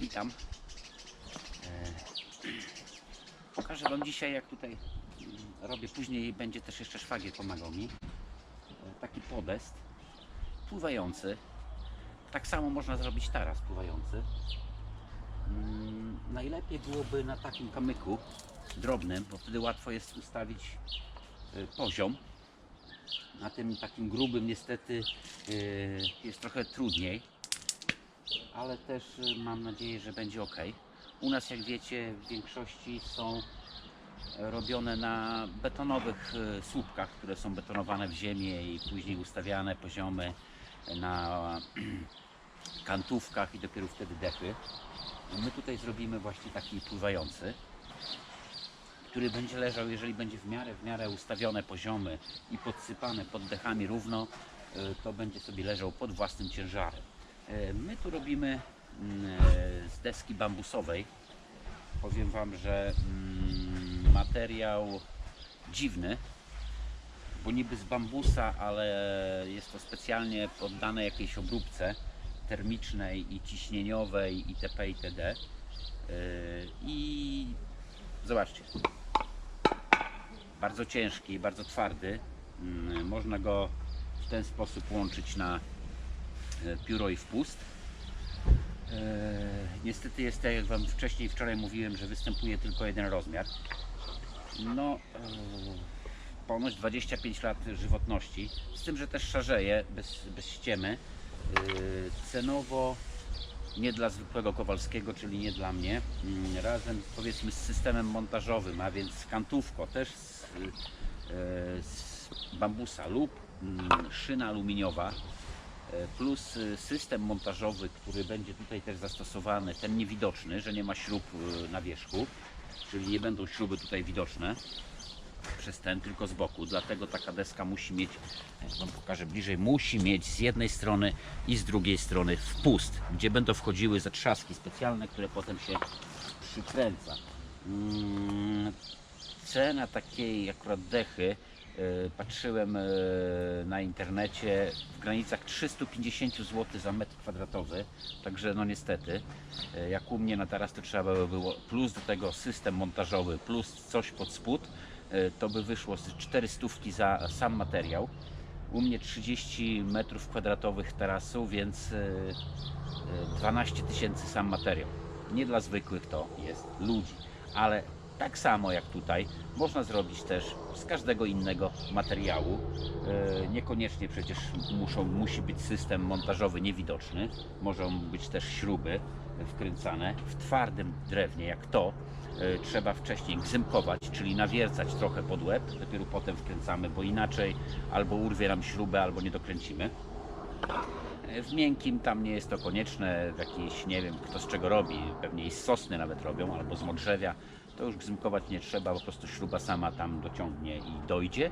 Witam. E, Pokażę Wam dzisiaj, jak tutaj mm, robię. Później będzie też jeszcze szwagier pomagał mi. E, Taki podest pływający. Tak samo można zrobić taras pływający. Mm, Najlepiej byłoby na takim kamyku drobnym, bo wtedy łatwo jest ustawić e, poziom. Na tym takim grubym niestety jest trochę trudniej ale też y, mam nadzieję, że będzie ok. U nas, jak wiecie, w większości są robione na betonowych y, słupkach, które są betonowane w ziemię i później ustawiane poziomy na kantówkach i dopiero wtedy dechy. My tutaj zrobimy właśnie taki pływający, który będzie leżał, jeżeli będzie w miarę, w miarę ustawione poziomy i podsypane pod dechami równo, y, to będzie sobie leżał pod własnym ciężarem. E, My tu robimy mm, e, z deski bambusowej. Powiem Wam, że mm, materiał dziwny, bo niby z bambusa, ale jest to specjalnie poddane jakiejś obróbce termicznej i ciśnieniowej itp. itd. E, I zobaczcie, bardzo ciężki, bardzo twardy. Mm, Można go w ten sposób łączyć na pióro i wpust. E, niestety jest tak, jak Wam wcześniej, wczoraj mówiłem, że występuje tylko jeden rozmiar. No, e, ponoć 25 lat żywotności, z tym, że też szarzeje, bez, bez ściemy. E, cenowo nie dla zwykłego Kowalskiego, czyli nie dla mnie, mm, razem powiedzmy z systemem montażowym, a więc kantówko też z, e, z bambusa lub mm, szyna aluminiowa, e, plus e, system montażowy, który będzie tutaj też zastosowany, ten niewidoczny, że nie ma śrub e, na wierzchu, czyli nie będą śruby tutaj widoczne przez ten, tylko z boku. Dlatego taka deska musi mieć, Wam pokażę bliżej, musi mieć z jednej strony i z drugiej strony wpust, gdzie będą wchodziły zatrzaski specjalne, które potem się przykręca. Mm, Cena takiej akurat dechy e, patrzyłem e, na internecie w granicach 350 zł za metr kwadratowy, także no niestety, e, jak u mnie na teraz to trzeba by było plus do tego system montażowy, plus coś pod spód, e, to by wyszło z 400 za sam materiał. U mnie 30 metrów kwadratowych tarasu, więc e, e, 12 tysięcy sam materiał. Nie dla zwykłych to jest ludzi, ale tak samo jak tutaj można zrobić też z każdego innego materiału. E, Niekoniecznie przecież muszą, musi być system montażowy niewidoczny, mogą być też śruby wkręcane w twardym drewnie jak to. e, Trzeba wcześniej gzymkować, czyli nawiercać trochę pod łeb, dopiero potem wkręcamy, bo inaczej albo urwie nam śrubę, albo nie dokręcimy. W miękkim tam nie jest to konieczne, w jakiejś, nie wiem kto z czego robi, pewnie i z sosny nawet robią, albo z modrzewia, to już gzymkować nie trzeba, po prostu śruba sama tam dociągnie i dojdzie.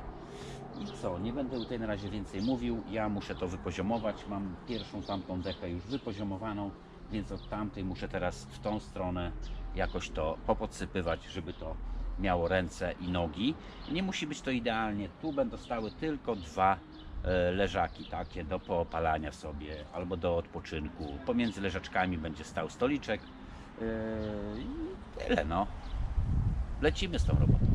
I co, nie będę tutaj na razie więcej mówił, ja muszę to wypoziomować, mam pierwszą tamtą dekę już wypoziomowaną, więc od tamtej muszę teraz w tą stronę jakoś to popodsypywać, żeby to miało ręce i nogi. Nie musi być to idealnie, tu będą stały tylko dwa e, leżaki takie do poopalania sobie albo do odpoczynku. Pomiędzy leżaczkami będzie stał stoliczek e, i tyle no. Lecimy z tą robotą.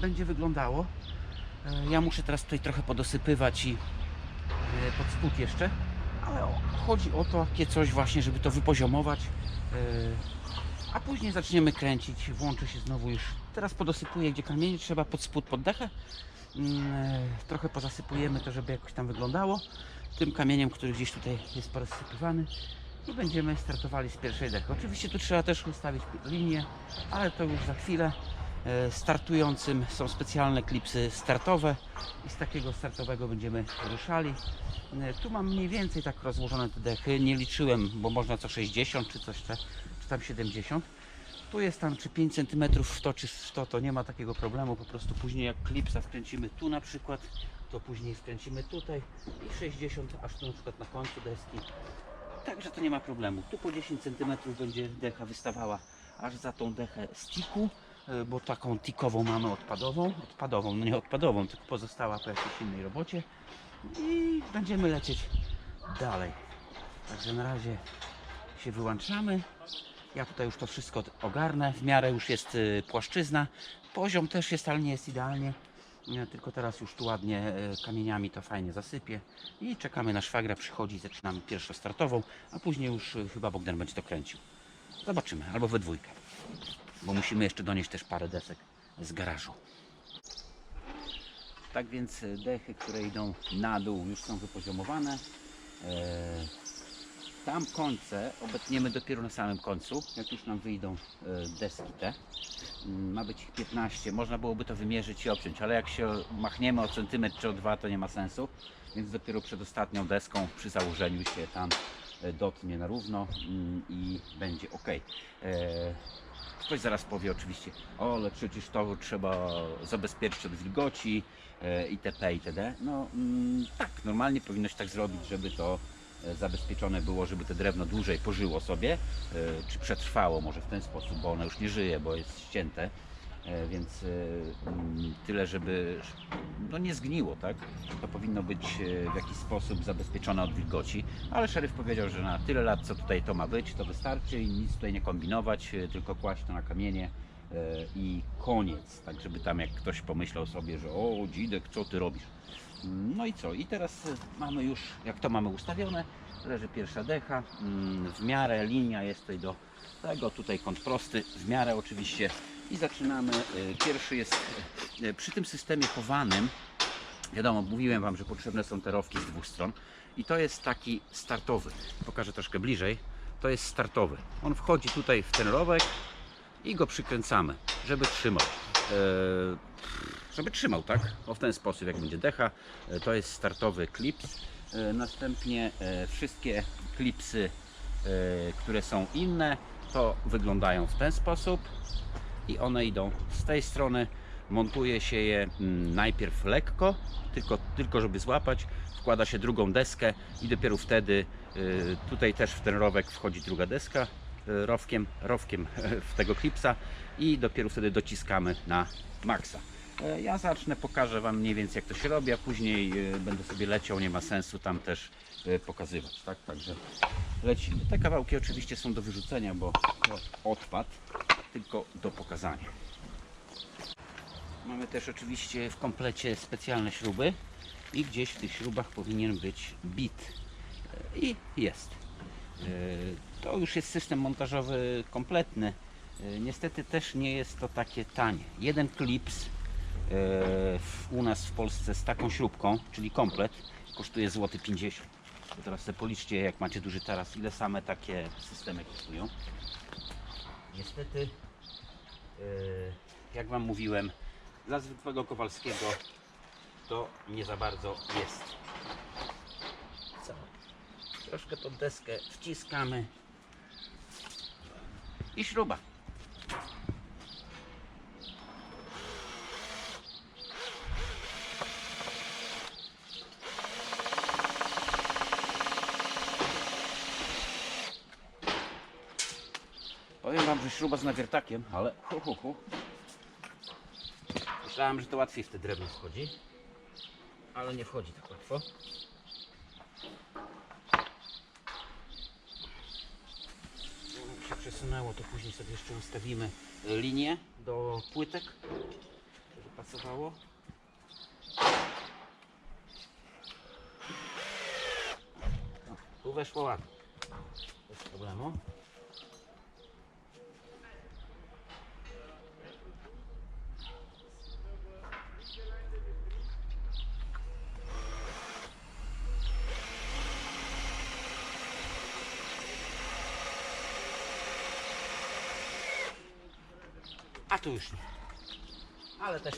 Będzie wyglądało. E, Ja muszę teraz tutaj trochę podosypywać i e, pod spód jeszcze, ale chodzi o to, takie coś właśnie, żeby to wypoziomować. e, A później zaczniemy kręcić, włączy się znowu już. Teraz podosypuję, gdzie kamienie trzeba pod spód, pod dechę. Mm, e, Trochę pozasypujemy to, żeby jakoś tam wyglądało. Tym kamieniem, który gdzieś tutaj jest porozsypywany. I będziemy startowali z pierwszej dechy. Oczywiście tu trzeba też ustawić linię, ale to już za chwilę. E, Startującym są specjalne klipsy startowe i z takiego startowego będziemy ruszali. E, Tu mam mniej więcej tak rozłożone te dechy. Nie liczyłem, bo można co 60 czy coś, te- czy tam 70. Tu jest tam czy 5 cm w to czy w to, to nie ma takiego problemu. Po prostu później jak klipsa wkręcimy tu na przykład, to później wkręcimy tutaj i 60 aż tu na przykład na końcu deski. Także to nie ma problemu. Tu po 10 cm będzie decha wystawała aż za tą dechę stiku, y, bo taką tikową mamy odpadową. Odpadową, no nie odpadową, tylko pozostała po jakiejś innej robocie. I będziemy lecieć dalej. Także na razie się wyłączamy. Ja tutaj już to wszystko ogarnę. W miarę już jest y, płaszczyzna. Poziom też jest, ale nie jest idealnie. Nie, Tylko teraz już tu ładnie e, kamieniami to fajnie zasypię i czekamy na szwagra, przychodzi, zaczynamy pierwszą startową, a później już e, chyba Bogdan będzie to kręcił. Zobaczymy, albo we dwójkę, bo musimy jeszcze donieść też parę desek z garażu. Tak więc e, dechy, które idą na dół już są wypoziomowane. E, Tam końce obetniemy dopiero na samym końcu, jak już nam wyjdą e, deski te. Mm, Ma być ich 15, można byłoby to wymierzyć i obciąć, ale jak się machniemy o centymetr czy o dwa, to nie ma sensu. Więc dopiero przed ostatnią deską przy założeniu się tam e, dotnie na równo mm, i będzie ok. Ktoś zaraz powie oczywiście, o ale przecież to trzeba zabezpieczyć od wilgoci e, itp. itd. No mm, tak, normalnie powinno się tak zrobić, żeby to e, zabezpieczone było, żeby to drewno dłużej pożyło sobie, e, czy przetrwało może w ten sposób, bo ono już nie żyje, bo jest ścięte, e, więc e, mm, tyle, żeby no nie zgniło, tak? To powinno być e, w jakiś sposób zabezpieczone od wilgoci, ale szeryf powiedział, że na tyle lat, co tutaj to ma być, to wystarczy i nic tutaj nie kombinować, e, tylko kłaść to na kamienie e, i koniec, tak żeby tam jak ktoś pomyślał sobie, że o dzidek, co ty robisz? No i co? I teraz y, mamy już, jak to mamy ustawione, leży pierwsza decha, mm, w miarę linia jest tutaj do tego, tutaj kąt prosty, w miarę oczywiście i zaczynamy. Y, Pierwszy jest y, przy tym systemie chowanym, wiadomo, mówiłem Wam, że potrzebne są te rowki z dwóch stron i to jest taki startowy, pokażę troszkę bliżej, to jest startowy. On wchodzi tutaj w ten rowek i go przykręcamy, żeby trzymał. E, żeby trzymał, tak? O w ten sposób, jak będzie decha. E, To jest startowy klips. E, Następnie e, wszystkie klipsy, które są inne, to wyglądają w ten sposób i one idą z tej strony. Montuje się je mm, najpierw lekko, tylko, tylko żeby złapać. Wkłada się drugą deskę i dopiero wtedy tutaj też w ten rowek wchodzi druga deska rowkiem, rowkiem w tego klipsa i dopiero wtedy dociskamy na maksa. E, Ja zacznę, pokażę Wam mniej więcej jak to się robi, a później y, będę sobie leciał, nie ma sensu tam też y, pokazywać, tak? Także lecimy. Te kawałki oczywiście są do wyrzucenia, bo to odpad, tylko do pokazania. Mamy też oczywiście w komplecie specjalne śruby i gdzieś w tych śrubach powinien być bit. E, I jest. E, To już jest system montażowy kompletny. E, Niestety też nie jest to takie tanie. Jeden klips e, u nas w Polsce z taką śrubką, czyli komplet, kosztuje złoty 50. To teraz sobie policzcie, jak macie duży taras, ile same takie systemy kosztują. Niestety, e, jak Wam mówiłem, dla zwykłego Kowalskiego to nie za bardzo jest. Co? Troszkę pod deskę wciskamy i śruba. Że śruba z nawiertakiem, ale hu, hu, hu. Myślałem, że to łatwiej w te drewno wchodzi, ale nie wchodzi tak łatwo. Jak się przesunęło, to później sobie jeszcze ustawimy linię do płytek Żeby pasowało. Tu weszło ładnie. Bez problemu. Tu już nie. Ale też.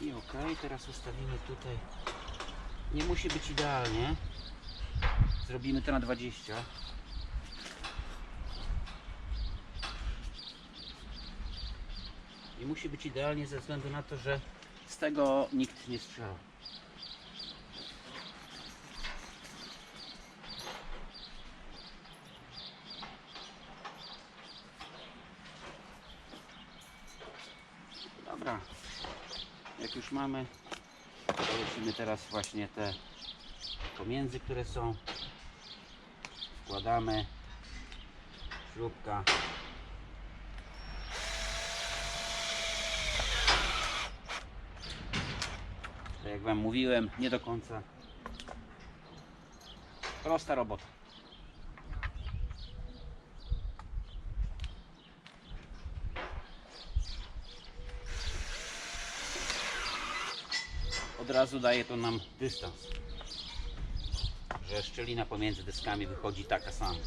I ok, ustawimy tutaj. Nie musi być idealnie. Zrobimy to na 20. Nie musi być idealnie ze względu na to, że z tego nikt nie strzela. Dobra, jak już mamy, lecimy teraz właśnie te pomiędzy, które są. Wkładamy śrubka. Tak jak Wam mówiłem, nie do końca. Prosta robota. Od razu daje to nam dystans. Że szczelina pomiędzy deskami wychodzi taka sama.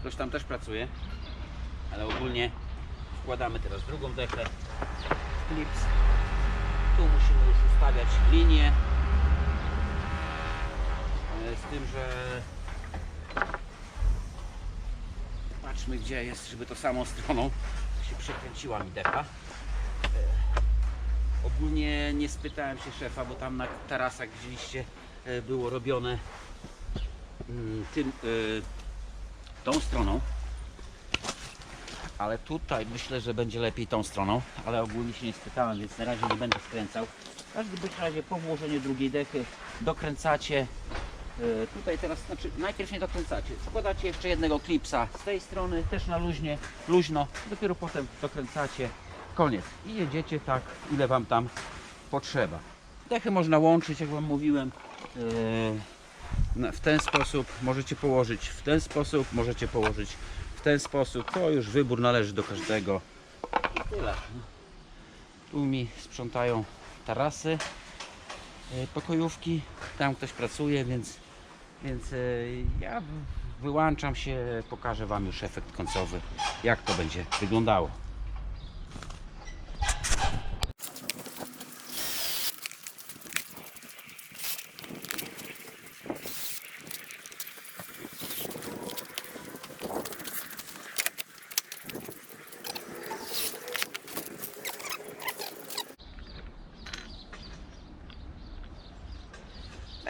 Ktoś tam też pracuje, ale ogólnie wkładamy teraz drugą dechę. Klips. Tu musimy już ustawiać linię. E, Z tym, że patrzmy gdzie jest, żeby to samą stroną się przekręciła mi decha. E, Ogólnie nie spytałem się szefa, bo tam na tarasach widzieliście było robione mm, tym, e, tą stroną. Ale tutaj myślę, że będzie lepiej tą stroną, ale ogólnie się nie spytałem, więc na razie nie będę skręcał. W każdym razie po włożeniu drugiej dechy dokręcacie. e, Tutaj teraz, znaczy najpierw nie dokręcacie, składacie jeszcze jednego klipsa z tej strony, też na luźnie, luźno, dopiero potem dokręcacie, koniec. I jedziecie tak, ile Wam tam potrzeba. Dechy można łączyć, jak Wam mówiłem. W ten sposób możecie położyć, w ten sposób możecie położyć, w ten sposób. To już wybór należy do każdego. I tyle. Tu mi sprzątają tarasy, e, pokojówki. Tam ktoś pracuje, więc, więc e, ja wyłączam się, pokażę Wam już efekt końcowy, jak to będzie wyglądało.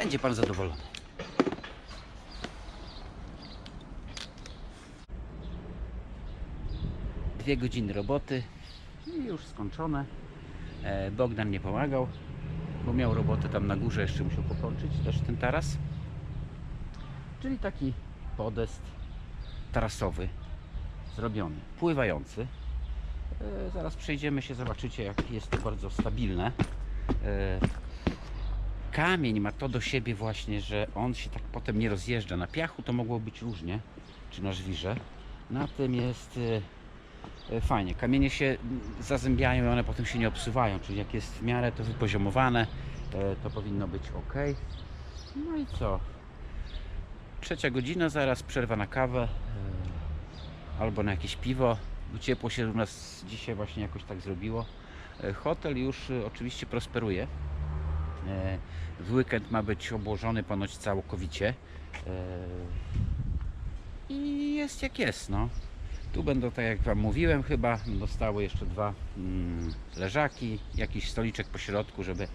Będzie Pan zadowolony. Dwie godziny roboty i już skończone. E, Bogdan nie pomagał, bo miał robotę tam na górze, jeszcze musiał pokończyć też ten taras. Czyli taki podest tarasowy zrobiony, pływający. E, Zaraz przejdziemy się, zobaczycie jak jest to bardzo stabilne. Kamień ma to do siebie właśnie, że on się tak potem nie rozjeżdża. Na piachu to mogło być różnie, czy na żwirze. Na tym jest e, fajnie. Kamienie się zazębiają i one potem się nie obsuwają, czyli jak jest w miarę to wypoziomowane, e, to powinno być ok. No i co? Trzecia godzina, zaraz przerwa na kawę e, albo na jakieś piwo. Ciepło się u nas dzisiaj właśnie jakoś tak zrobiło. E, Hotel już e, oczywiście prosperuje. E, W weekend ma być obłożony ponoć całkowicie. E, I jest jak jest, no. Tu będą, tak jak Wam mówiłem, chyba dostały jeszcze dwa mm, leżaki, jakiś stoliczek po środku, żeby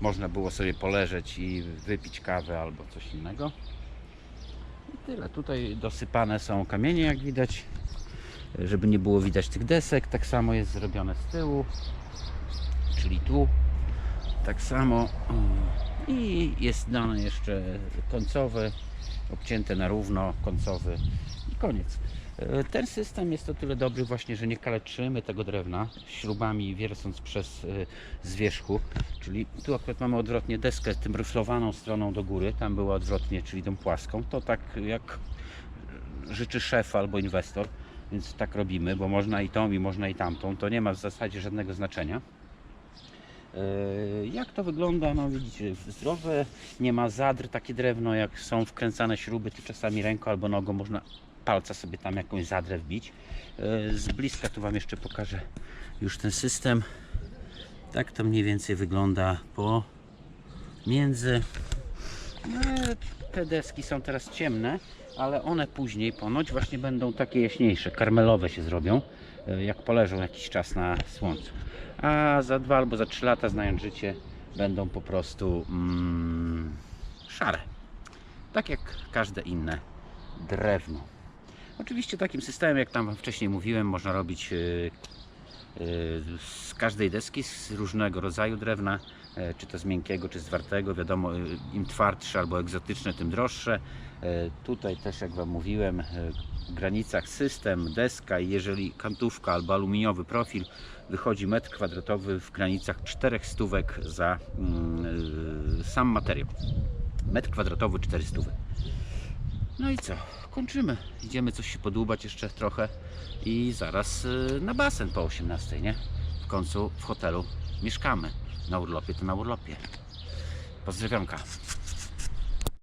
można było sobie poleżeć i wypić kawę albo coś innego. I tyle. Tutaj dosypane są kamienie, jak widać, żeby nie było widać tych desek. Tak samo jest zrobione z tyłu, czyli tu. Tak samo. mm, I jest dane jeszcze końcowy, obcięte na równo, końcowy i koniec. E, Ten system jest o tyle dobry właśnie, że nie kaleczymy tego drewna śrubami wiercąc przez e, zwierzchu, czyli tu akurat mamy odwrotnie deskę tym ryflowaną stroną do góry, tam była odwrotnie, czyli tą płaską, to tak jak życzy szef albo inwestor, więc tak robimy, bo można i tą i można i tamtą, to nie ma w zasadzie żadnego znaczenia. E, Jak to wygląda? No widzicie, zdrowe, nie ma zadr, takie drewno, jak są wkręcane śruby, to czasami ręką albo nogą można palca sobie tam jakąś zadrę wbić. E, Z bliska tu Wam jeszcze pokażę już ten system. Tak to mniej więcej wygląda po między. No, te deski są teraz ciemne, ale one później ponoć właśnie będą takie jaśniejsze, karmelowe się zrobią, e, jak poleżą jakiś czas na słońcu. A za dwa albo za trzy lata, znając życie, będą po prostu mm, szare. Tak jak każde inne drewno. Oczywiście takim systemem, jak tam wcześniej mówiłem, można robić yy, yy, z każdej deski, z różnego rodzaju drewna, czy to z miękkiego, czy z zwartego. Wiadomo, y, im twardsze albo egzotyczne, tym droższe. E, Tutaj też, jak Wam mówiłem, e, w granicach system, deska i jeżeli kantówka albo aluminiowy profil wychodzi metr kwadratowy w granicach 4 stówek za mm, y, sam materiał. Metr kwadratowy 4 stówy. No i co? Kończymy. Idziemy coś się podłubać jeszcze trochę i zaraz y, na basen po 18, nie? W końcu w hotelu mieszkamy. Na urlopie to na urlopie. Pozdrowionka.